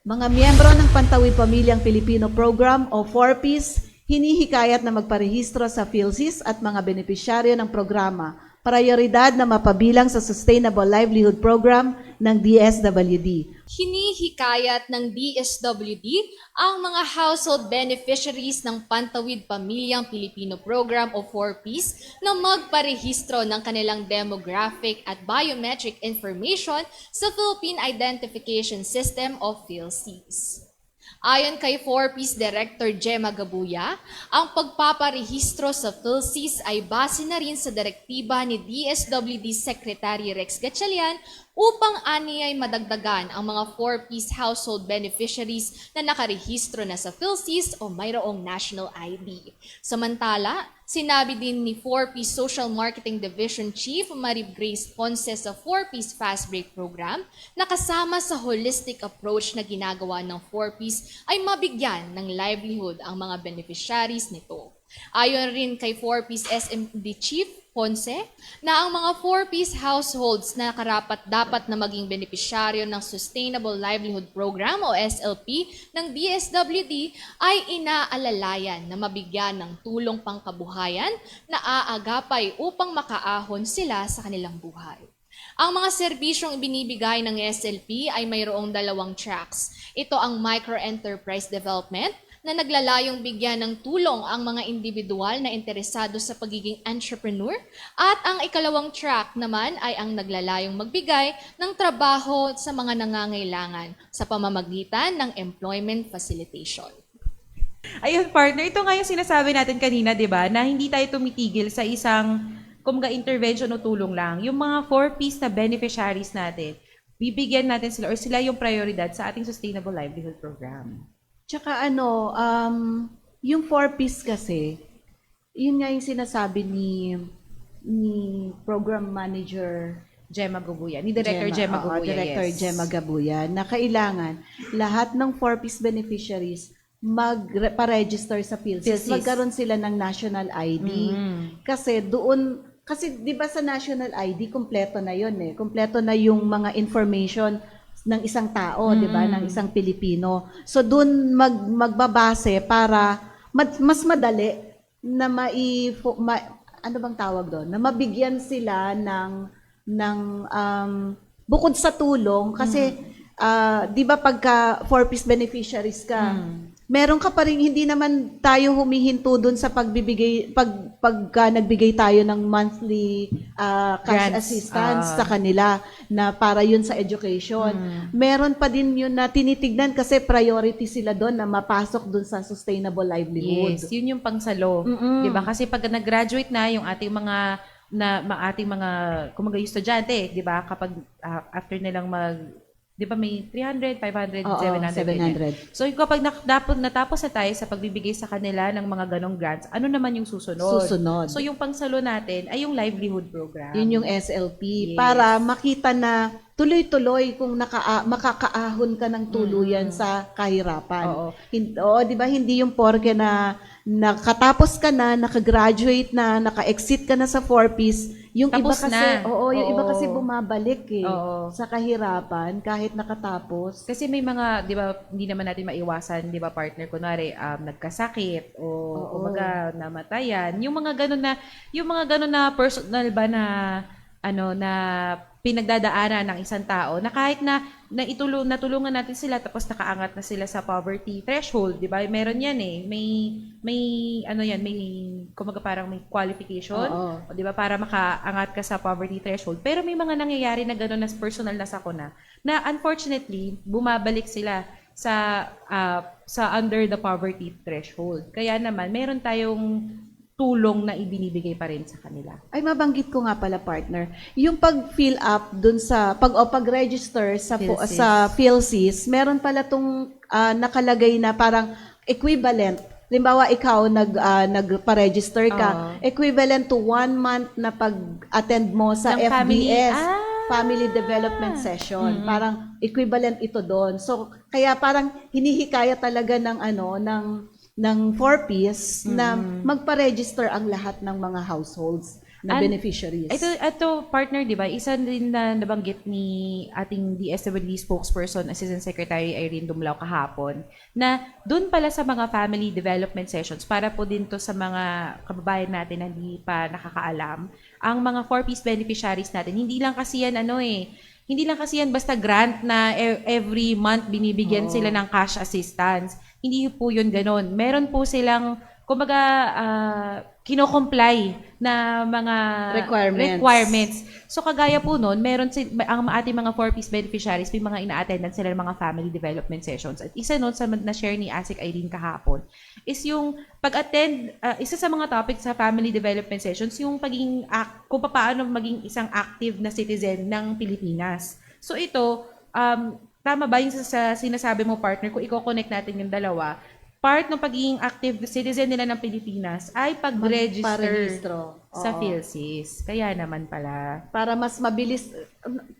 Mga miyembro ng Pantawid Pamilyang Pilipino Program o 4Ps, hinihikayat na magparehistro sa PhilSys at mga benepisyaryo ng programa. Prioridad na mapabilang sa Sustainable Livelihood Program ng DSWD. Hinihikayat ng DSWD ang mga household beneficiaries ng Pantawid Pamilyang Pilipino Program o 4Ps na magparehistro ng kanilang demographic at biometric information sa Philippine Identification System o PhilSys. Ayon kay 4Ps Director Gemma Gabuya, ang pagpaparehistro sa PhilSys ay base na rin sa direktiba ni DSWD Secretary Rex Gatchalian upang ani ay madagdagan ang mga 4Ps household beneficiaries na nakarehistro na sa PhilSys o mayroong national ID. Samantala, sinabi din ni 4Ps Social Marketing Division Chief Marib Grace Ponce sa 4Ps Fast Break Program na kasama sa holistic approach na ginagawa ng 4Ps ay mabigyan ng livelihood ang mga beneficiaries nito. Ayon rin kay 4Ps SMD Chief Ponce na ang mga 4Ps households na karapat dapat na maging benepisyaryo ng Sustainable Livelihood Program o SLP ng DSWD ay inaalalayan na mabigyan ng tulong pangkabuhayan na aagapay upang makaahon sila sa kanilang buhay. Ang mga serbisyong ibinibigay ng SLP ay mayroong dalawang tracks. Ito ang Micro-Enterprise Development na naglalayong bigyan ng tulong ang mga individual na interesado sa pagiging entrepreneur at ang ikalawang track naman ay ang naglalayong magbigay ng trabaho sa mga nangangailangan sa pamamagitan ng employment facilitation. Ayun, partner, ito nga yung sinasabi natin kanina, di ba, na hindi tayo tumitigil sa isang, kumbaga, intervention o tulong lang. Yung mga four-piece na beneficiaries natin, bibigyan natin sila or sila yung prioridad sa ating Sustainable Livelihood Program. Tsaka ano, um, yung 4Ps kasi, yun nga yung sinasabi ni ni program manager Gemma Gubuya, ni Director Gemma, oo, Gubuya, Director yes. Gemma Gabuya, na kailangan lahat ng 4Ps beneficiaries magpa-register sa PhilSys. PhilSys. Magkaroon sila ng national ID. Mm. Kasi doon, kasi di ba sa national ID, kompleto na yon eh. Kompleto na yung mga information ng isang tao, di ba, ng isang Pilipino. So doon mag, magbabase para mad- mas madali na mai ma, ano bang tawag doon? Na mabigyan sila ng ng um, bukod sa tulong. Kasi ah, 'di ba pagka four piece beneficiaries ka, meron ka pa rin hindi naman tayo humihinto doon sa pagbibigay pag pagka nagbigay tayo ng monthly ah, cash Grants, assistance ah. sa kanila na para yun sa education. Meron pa din yun na tinitignan kasi priority sila doon na mapasok doon sa sustainable livelihood. Yes, yun yung pangsalo. Mm-mm. 'Di ba? Kasi pag nag-graduate na yung ating mga na ma- ating mga kumaga yung estudyante, 'di ba? Kapag ah, after nilang mag 'di ba may 300, 500, Oo, 700. ganyan. 700. So yung kapag nak- natapos na tayo sa pagbibigay sa kanila ng mga ganong grants, ano naman yung susunod? Susunod. So yung pangsalo natin ay yung livelihood program. Yun yung SLP. Yes. Para makita na tuloy-tuloy kung naka, makakaahon ka ng tuluyan sa kahirapan. Oo. Hin- Oo, di ba? Hindi yung porke na nakatapos ka na, nakagraduate na, naka-exit ka na sa 4Ps, yung iba Tapos kasi, na. oo, yung iba Oo. kasi bumabalik eh Oo. sa kahirapan kahit nakatapos. Kasi may mga, 'di ba, hindi naman natin maiwasan, 'di ba, partner kunwari um, nagkasakit o Oo. kumbaga namatayan. Yung mga ganun na yung mga ganun na personal ba na ano na pinagdadaanan ng isang tao na kahit na, na itulong natulungan natin sila tapos nakaangat na sila sa poverty threshold, 'di ba? Meron 'yan eh. May may ano 'yan, may kumbaga parang may qualification. Oo. 'di ba para makaangat ka sa poverty threshold. Pero may mga nangyayari na gano'n na personal na sakuna na unfortunately bumabalik sila sa ah, sa under the poverty threshold. Kaya naman meron tayong tulong na ibinibigay pa rin sa kanila. Ay, mabanggit ko nga pala, partner. Yung pag-fill up dun sa, pag, o pag-register sa, po- PhilSys. sa PhilSys, meron pala tong ah, nakalagay na parang equivalent. Limbawa, ikaw nag, ah, nagpa-register ka, Oo. equivalent to one month na pag-attend mo sa Ng family- FBS. Ah! Family Development Session. Mm-hmm. Parang equivalent ito doon. So, kaya parang hinihikaya talaga ng ano, ng ng 4Ps na Mm-hmm. magpa-register ang lahat ng mga households na An- beneficiaries. Ito, ito partner, di ba? Isa din na nabanggit ni ating DSWD spokesperson, Assistant Secretary Irene Dumlao kahapon, na doon pala sa mga family development sessions, para po din to sa mga kababayan natin na hindi pa nakakaalam, ang mga four-piece beneficiaries natin, hindi lang kasi yan ano eh, hindi lang kasi yan basta grant na e- every month binibigyan Oo. sila ng cash assistance. Hindi po yun ganon. Meron po silang, kumbaga, ah, kino-comply na mga Requirements. requirements. So kagaya po noon, meron si, ang ating mga four-piece beneficiaries, may mga ina-attendan sila ng mga family development sessions. At isa noon sa na-share ni Asik Irene kahapon is yung pag-attend, ah, isa sa mga topics sa family development sessions, yung pagiging, ac- kung paano maging isang active na citizen ng Pilipinas. So ito, um, tama ba yung sa, sa sinasabi mo partner, kung i-connect natin yung dalawa, part ng pagiging active citizen nila ng Pilipinas ay pag-register sa. PhilSys. Kaya naman pala. para mas mabilis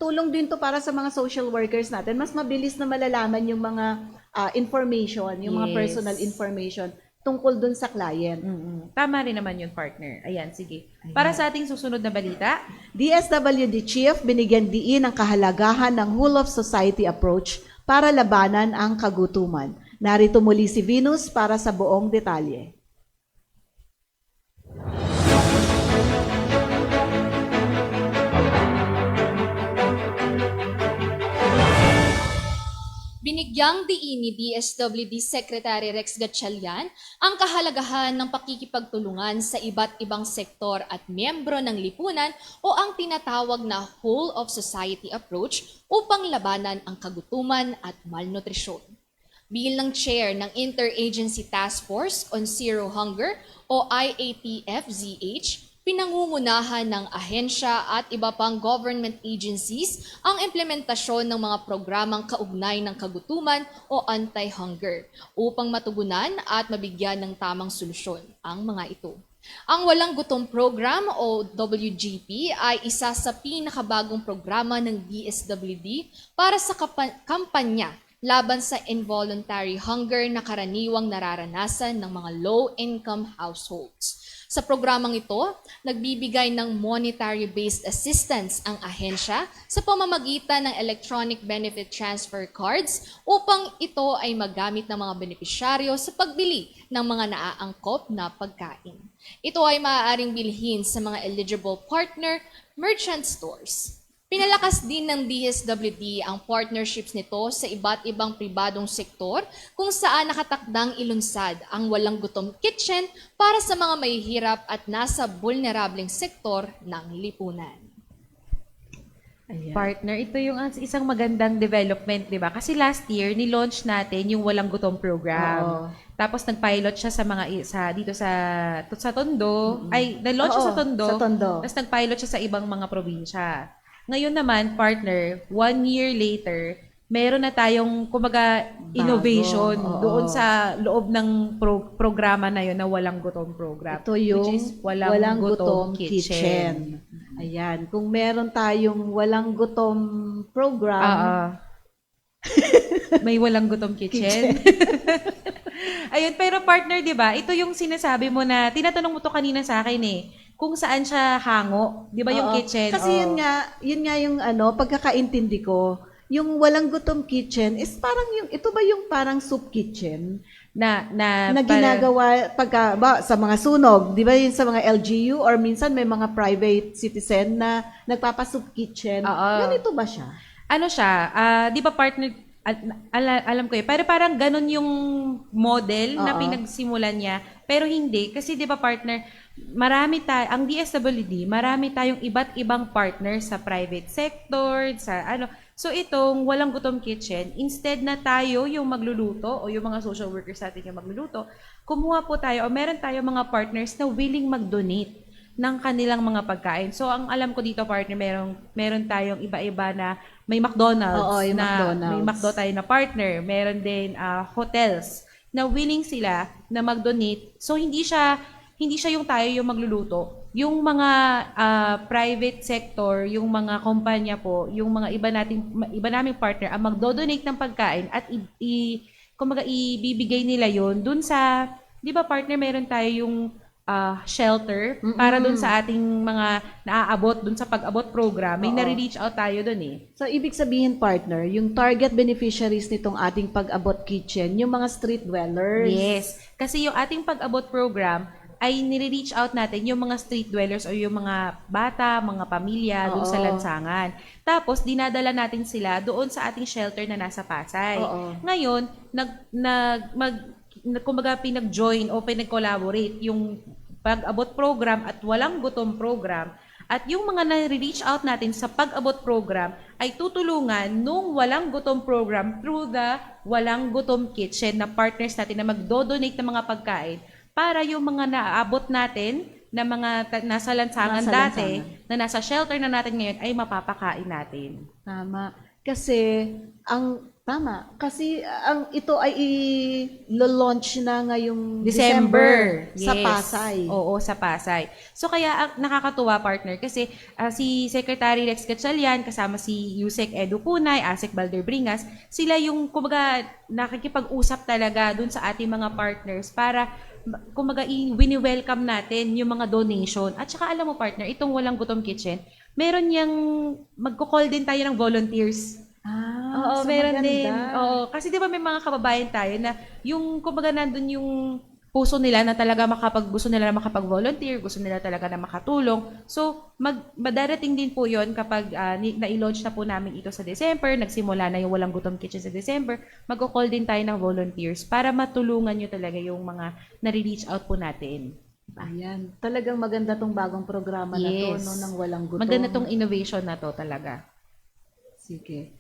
tulong din to para sa mga social workers natin mas mabilis na malalaman yung mga ah, information yung mga Yes. personal information tungkol dun sa client Mm-mm. Tama rin naman yun, partner. Ayan, sige. Para sa ating susunod na balita, DSWD Chief binigyan diin ang kahalagahan ng whole of society approach para labanan ang kagutuman. Narito muli si Venus para sa buong detalye. Binigyang diin ni DSWD Secretary Rex Gatchalian ang kahalagahan ng pakikipagtulungan sa iba't ibang sektor at miyembro ng lipunan o ang tinatawag na whole of society approach upang labanan ang kagutuman at malnutrisyon. Bilang chair ng Interagency Task Force on Zero Hunger o IATF-ZH, pinangungunahan ng ahensya at iba pang government agencies ang implementasyon ng mga programang kaugnay ng kagutuman o anti-hunger upang matugunan at mabigyan ng tamang solusyon ang mga ito. Ang Walang Gutom Program o WGP ay isa sa pinakabagong programa ng DSWD para sa kampanya laban sa involuntary hunger na karaniwang nararanasan ng mga low-income households. Sa programang ito, nagbibigay ng monetary-based assistance ang ahensya sa pamamagitan ng electronic benefit transfer cards upang ito ay magamit ng mga benepisyaryo sa pagbili ng mga naaangkop na pagkain. Ito ay maaaring bilhin sa mga eligible partner merchant stores. Pinalakas din ng DSWD ang partnerships nito sa iba't ibang pribadong sektor kung saan nakatakdang ilunsad ang Walang Gutom Kitchen para sa mga mahihirap at nasa vulnerableng sektor ng lipunan. Ayan. partner, ito yung isang magandang development, di ba? Kasi last year, ni-launch natin yung Walang Gutom program. Oo. Tapos nag-pilot siya sa mga sa dito sa sa Tondo. Ay, na-launch siya Oo, sa Tondo. sa Tondo. Tapos nag-pilot siya sa ibang mga probinsya. Ngayon naman, partner, one year later, meron na tayong, kumaga, innovation oo. doon sa loob ng pro- programa na yun na Walang Gutom program. Ito yung which is Walang, Gutom, Kitchen. Ayan, kung meron tayong walang gutom program, Oo. May walang gutom kitchen. Ayun, pero partner, 'di ba? Ito yung sinasabi mo na tinatanong mo to kanina sa akin eh. Kung saan siya hango, 'di ba yung Oo. kitchen? Kasi Oo. yun nga, yun nga yung ano, pagkakaintindi ko, yung walang gutom kitchen is parang yung, ito ba yung parang soup kitchen na na, na para- ginagawa pagka, ba, sa mga sunog, di ba yun sa mga LGU or minsan may mga private citizen na nagpapasup kitchen. Oo. Ganito ba siya? ano siya, ah, 'di ba partner al- ala- alam ko eh, pero parang ganun yung model na Oo. pinagsimulan niya, pero hindi kasi 'di ba partner, marami tayo ang DSWD, marami tayong iba't ibang partner sa private sector, sa ano. So itong walang gutom kitchen, instead na tayo yung magluluto o yung mga social workers natin yung magluluto, kumuha po tayo o meron tayo mga partners na willing mag-donate ng kanilang mga pagkain. So ang alam ko dito partner, meron meron tayong iba-iba na may McDonald's Oo, yung na McDonald's. may McDo tayo na partner, meron din ah, hotels na willing sila na mag-donate. So hindi siya hindi siya yung tayo yung magluluto. Yung mga ah, private sector, yung mga kumpanya po, yung mga iba nating iba naming partner ang magdo-donate ng pagkain at i, i kumbaga ibibigay nila yon dun sa 'di ba partner meron tayo yung ah, shelter para dun sa ating mga naaabot dun sa pag-abot program. May nare-reach out tayo dun eh. So, ibig sabihin, partner, yung target beneficiaries nitong ating pag-abot kitchen, yung mga street dwellers. Yes. Kasi yung ating pag-abot program ay nire-reach out natin yung mga street dwellers o yung mga bata, mga pamilya doon sa lansangan. Tapos, dinadala natin sila doon sa ating shelter na nasa Pasay. Oo. Ngayon, nag, nag, mag, nag- kumbaga pinag-join o pinag-collaborate yung pag-abot program at walang gutom program at yung mga na-reach out natin sa pag-abot program ay tutulungan nung walang gutom program through the walang gutom kitchen na partners natin na magdo-donate ng mga pagkain para yung mga naaabot natin na mga nasa lansangan Nasa dati, lansangan. na nasa shelter na natin ngayon ay mapapakain natin. Tama. Kasi, ang, tama. Kasi, ang, ito ay i-launch na ngayong December. December, sa Yes. Pasay. Oo, sa Pasay. So kaya ang nakakatuwa partner kasi ah, si Secretary Rex Gatchalian kasama si Yusek Edu Punay, Asek Balder Bringas, sila yung kumbaga nakikipag-usap talaga dun sa ating mga partners para kumbaga i-wini-welcome natin yung mga donation. At saka alam mo partner, itong Walang Gutom Kitchen, meron yang magko-call din tayo ng volunteers. Ah, Oo, so meron maganda. din. Oo, kasi 'di ba may mga kababayan tayo na yung kumbaga nandun yung puso nila na talaga makapag gusto nila na makapag-volunteer, gusto nila talaga na makatulong. So, mag madarating din po 'yon kapag ni- na-launch na po namin ito sa December, nagsimula na yung Walang Gutom Kitchen sa December, magko-call din tayo ng volunteers para matulungan nyo talaga yung mga nare-reach out po natin. Ayan. Talagang maganda tong bagong programa na to, Yes. no, ng walang gutom. Maganda tong innovation na to talaga. Sige.